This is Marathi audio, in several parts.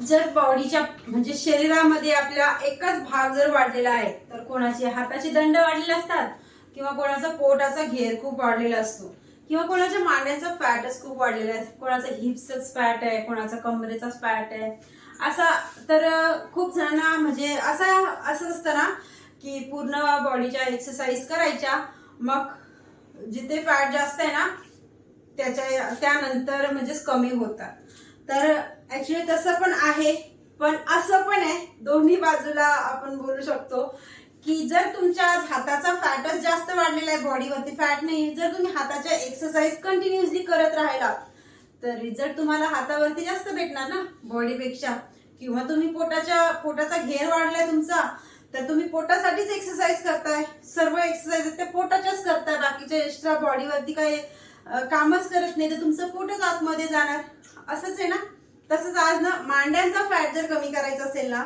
जर बॉडीच्या म्हणजे शरीरामध्ये आपला एकच भाग जर वाढलेला आहे तर कोणाचे हाताचे दंड वाढलेले असतात किंवा कोणाचा पोटाचा घेर खूप वाढलेला असतो किंवा कोणाच्या मान्याचा फॅटच खूप वाढलेला आहे कोणाचा हिप्सच फॅट आहे कोणाचा कमरेचाच फॅट आहे. असा तर खूप जणांना म्हणजे असा असं असतं ना की पूर्ण बॉडीच्या एक्सरसाइज करायच्या मग जिथे फॅट जास्त आहे ना त्याच्या त्यानंतर म्हणजेच कमी होतात. तर ऍक्च्युली तसं पण आहे. पण असं पण आहे दोन्ही बाजूला आपण बोलू शकतो की जर तुमच्या हाताचा फॅटच जास्त वाढलेला आहे बॉडीवरती फॅट नाही जर तुम्ही हाताच्या एक्सरसाइज कंटिन्युअसली करत राहिला तर रिझल्ट तुम्हाला हातावरती जास्त भेटणार ना बॉडीपेक्षा किंवा तुम्ही पोटाच्या पोटाचा घेर वाढलाय तुमचा तर तुम्ही पोटासाठीच एक्सरसाइज करताय. सर्व एक्सरसाइज ते पोटाच्याच करताय बाकीच्या एक्स्ट्रा बॉडीवरती काही कामच करत नाही तर तुमचं पोटच आतमध्ये जाणार. असंच आहे ना? तसंच आज ना मांड्यांचा फॅट जर कमी करायचा असेल ना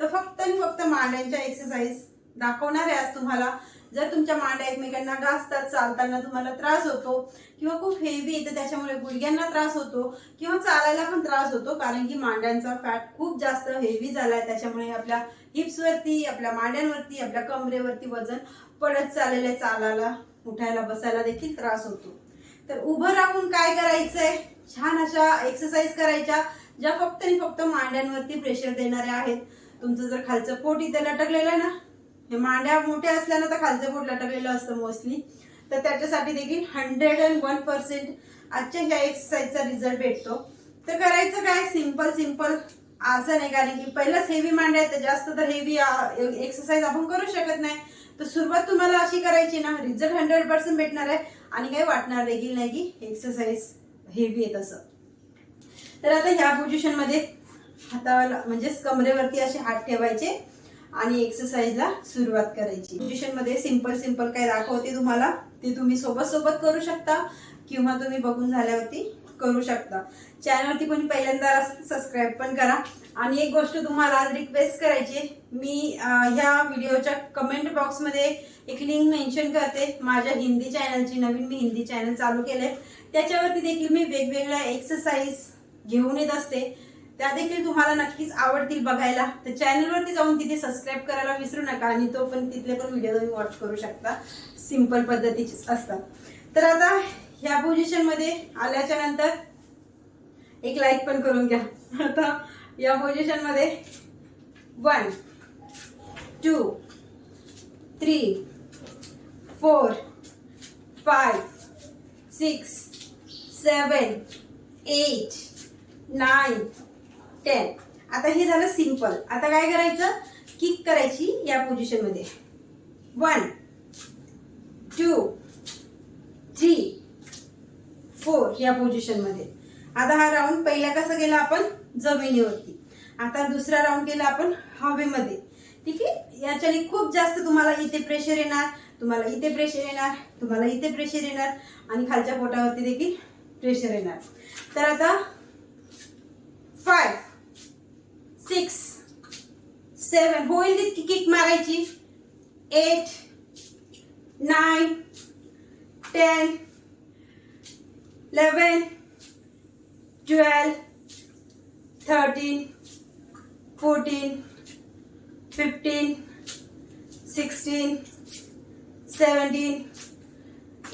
तर फक्त आणि फक्त मांड्यांच्या एक्सरसाइज दाखवणार आहे आज तुम्हाला. जर तुमच्या मांड्या एकमेकांना घासतात चालताना तुम्हाला त्रास होतो किंवा खूप हेवी तर त्याच्यामुळे गुडघ्यांना त्रास होतो किंवा चालायला पण त्रास होतो कारण की मांड्यांचा फॅट खूप जास्त हेवी झाला आहे त्याच्यामुळे आपल्या हिप्सवरती आपल्या मांड्यांवरती आपल्या कमरेवरती वजन पडत चाललेलं आहे चालायला उठायला बसायला देखील त्रास होतो. तर उभं राहून काय करायचंय? छान अशा एक्सरसाइज करायच्या ज्या फक्त आणि फक्त मांड्यांवरती प्रेशर देणाऱ्या आहेत. तुमचं जर खालचं पोट इथे लटकलेलं ना हे मांड्या मोठ्या असल्यानं तर खालचं पोट लटकलेलं असतं मोस्टली तर त्याच्यासाठी देखील हंड्रेड अँड वन पर्सेंट आजच्या ह्या एक्सरसाइजचा रिझल्ट भेटतो. तर करायचं काय? सिंपल सिंपल असं नाही कारण की पहिलंच हेवी मांड्या आहेत तर जास्त तर हेवी एक्सरसाइज आपण करू शकत नाही. तर सुरुवात तुम्हाला अशी करायची ना रिझल्ट हंड्रेड पर्सेंट भेटणार आहे. आणि काही वाटणार देखील नाही की एक्सरसाइज हेवी आहे तसं तर आता ह्या पोझिशनमध्ये हाताला म्हणजेच कमरेवरती असे हात ठेवायचे आणि एक्सरसाइजला सुरुवात करायची. पोझिशनमध्ये सिंपल सिंपल सिंपल काय दाखवते तुम्हाला? ते तुम्ही सोबत सोबत करू शकता किंवा तुम्ही बघून झाल्यावरती करू शकता. चॅनलवरती कोणी पहिल्यांदा सबस्क्राईब पण करा. आणि एक गोष्ट तुम्हाला रिक्वेस्ट करायची मी ह्या व्हिडिओच्या कमेंट बॉक्समध्ये एक लिंक मेन्शन करते. माझ्या हिंदी चॅनलची नवीन मी हिंदी चॅनल चालू केले त्याच्यावरती देखील मी वेगवेगळ्या एक्सरसाइज घेऊन येत असते. त्या देखील तुम्हाला नक्कीच आवडतील बघायला. तर चॅनलवरती जाऊन तिथे सबस्क्राईब करायला विसरू नका आणि तो पण तिथले पण व्हिडिओ तुम्ही वॉच करू शकता. सिंपल पद्धतीचेच असतात. तर आता ह्या पोझिशनमध्ये आल्याच्यानंतर एक लाईक पण करून घ्या. आता या पोझिशनमध्ये one two three four five six seven eight nine ten आता हे झालं सिंपल आता काय करायचं? किक करायची या पोझिशनमध्ये वन टू थ्री फोर या पोझिशनमध्ये आता हा राऊंड पहिला कसा गेला आपण? जमिनीवरती. आता दुसरा राऊंड केला आपण हवेमध्ये. ठीक आहे? याच्याने खूप जास्त तुम्हाला इथे प्रेशर येणार तुम्हाला इथे प्रेशर येणार तुम्हाला इथे प्रेशर येणार आणि खालच्या पोटावरती देखील प्रेशर येणार. तर आता फाय सिक्स सेवन होईल तितकी किक मारायची. Eight nine ten eleven twelve thirteen fourteen fifteen sixteen seventeen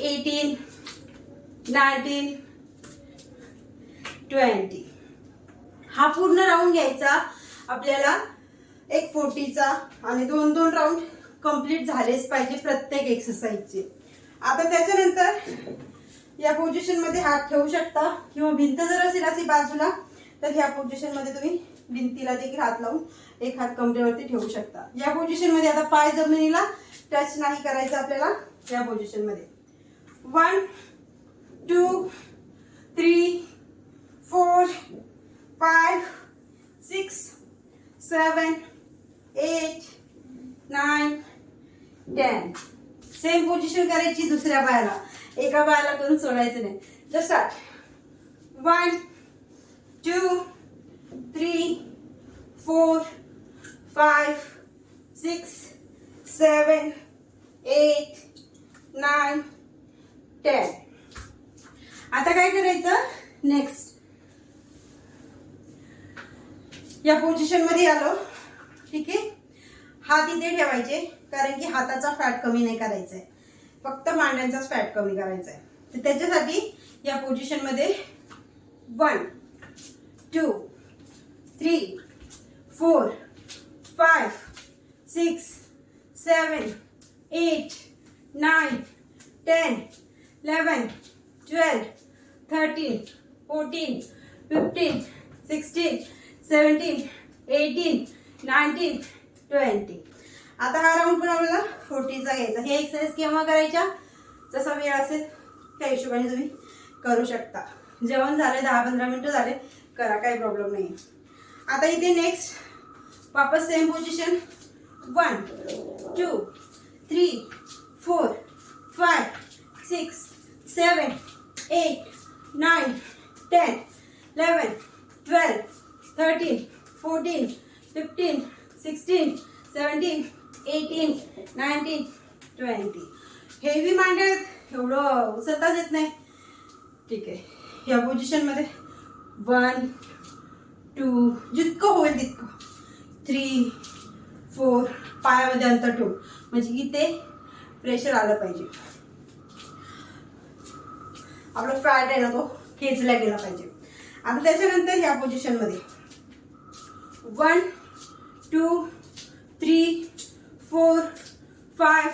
eighteen nineteen twenty. हा पूर्ण राऊंड घ्यायचा. आपल्याला एक फोर्टीचा आणि दोन दोन राऊंड कंप्लीट झालेच पाहिजे प्रत्येक एक्सरसाइजचे आता त्याच्यानंतर या पोझिशनमध्ये हात ठेवू शकता. किंवा भिंत जर असेल अशी बाजूला तर ह्या पोझिशनमध्ये तुम्ही भिंतीला देखील हात लावून एक हात कमरेवरती ठेवू शकता. या पोझिशनमध्ये आता पाय जमिनीला टच नाही करायचं आपल्याला या पोझिशनमध्ये. One two three four five six seven eight nine ten same position करायची दुसऱ्या पायाला एका पायाला करून सोडायचं नाही. जसा one two three four five six seven eight nine ten आता काय करायचं? नेक्स्ट या पोझिशनमध्ये आलो. हात इथे ठेवायचे कारण की हाताचा फॅट कमी नाही करायचा आहे फक्त मांड्यांचाच फॅट कमी करायचा आहे तर त्याच्यासाठी या पोझिशनमध्ये one two three four five six seven eight nine ten eleven twelve thirteen fourteen fifteen sixteen seventeen eighteen nineteen twenty. आता हा राऊंड पण आपल्याला फोर्टीचा घ्यायचा. हे एक्सरसाइज केव्हा करायच्या? जसा वेळ असेल त्या हिशोबाने तुम्ही करू शकता. जेवण झाले दहा पंधरा मिनटं झाले. करा काही प्रॉब्लेम नाही आता इथे नेक्स्ट वापस same position one two three four five six seven eight nine ten eleven twelve thirteen fourteen fifteen sixteen seventeen eighteen nineteen twenty heavy मांड्या एवढं उचलताच येत नाही. ठीक आहे. या पोझिशनमध्ये वन टू जितकं होईल तितकं. थ्री फोर पायामध्ये अंतर ठेवू म्हणजे की ते प्रेशर आलं पाहिजे. आपला फ्रायड आहे ना तो खेचला गेला पाहिजे. आता त्याच्यानंतर ह्या पोझिशनमध्ये one two three four five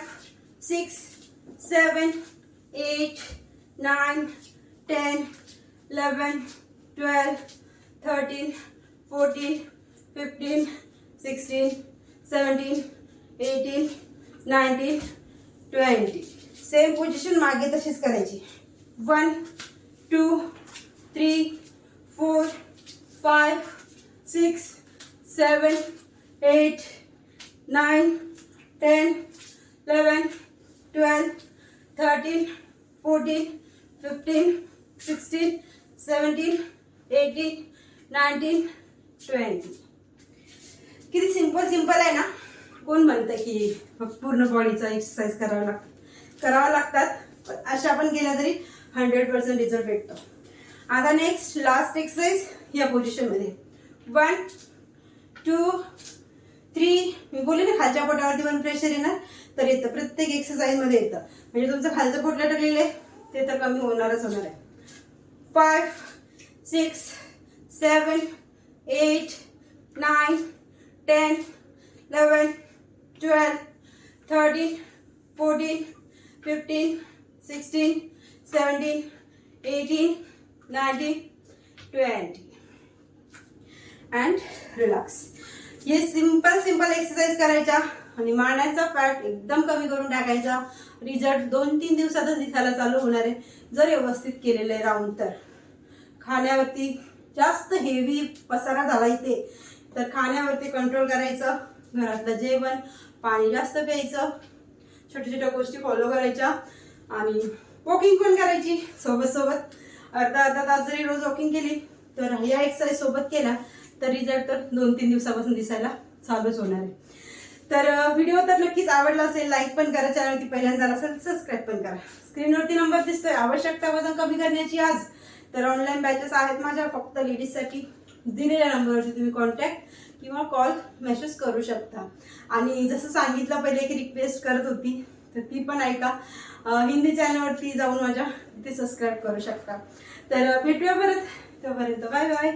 six seven eight nine ten eleven twelve thirteen fourteen fifteen sixteen seventeen eighteen nineteen twenty same position मागे तशीच करायची. One two three four five six seven eight nine ten eleven twelve thirteen fourteen fifteen sixteen seventeen eighteen nineteen twenty किती सिंपल सिंपल आहे ना? कोण म्हणतं की पूर्ण बॉडीचा एक्सरसाइज करावा लागतात करावा लागतात? पण अशा पण केल्या तरी हंड्रेड पर्सेंट रिझल्ट भेटतो. आता नेक्स्ट लास्ट एक्सरसाइज या पोझिशनमध्ये वन टू थ्री मी बोलले ना खालच्या पोटावरती पण प्रेशर येणार तर येतं. प्रत्येक एक्सरसाइजमध्ये येतं. म्हणजे तुमचं खालचं पोट लटकलेलं आहे ते तर कमी होणारच होणार आहे. Five six seven eight nine ten eleven twelve thirteen fourteen fifteen sixteen seventeen eighteen nineteen twenty and relax हे सिंपल सिंपल एक्सरसाइज करायच्या. आणि मांड्यांचा फॅट एकदम कमी करून टाकायचा. रिझल्ट दोन तीन दिवसातच दिसायला चालू होणार आहे. जर व्यवस्थित केलेलं आहे राऊंड तर. खाण्यावरती जास्त हेवी पसारा झाला इथे. तर खाण्यावरती कंट्रोल करायचं. घरातलं जेवण पाणी जास्त प्यायचं. छोट्या छोट्या गोष्टी फॉलो करायच्या. आणि वॉकिंग पण करायची सोबत सोबत अर्धा अर्धा तास जरी रोज वॉकिंग केली तर या एक्सरसाइज सोबत केला तर रिझल्ट तर दोन तीन दिवसापासून दिसायला चालूच होणार आहे. तर व्हिडिओ तर नक्कीच आवडला असेल लाईक पण करा चॅनलवरती पहिल्यांदा आला असेल सबस्क्राईब पण करा. स्क्रीनवरती नंबर दिसतोय आवश्यकता वजन कमी करण्याची आज. तर ऑनलाईन बॅचेस आहेत माझ्या फक्त लेडीजसाठी दिलेल्या नंबरवरती तुम्ही कॉन्टॅक्ट किंवा कॉल मेसेज करू शकता. आणि जसं सांगितलं पहिले की रिक्वेस्ट करत होती तर ती पण ऐका. हिंदी चॅनलवरती जाऊन माझ्या तिथे सबस्क्राईब करू शकता. तर भेटूया परत. तोपर्यंत बाय बाय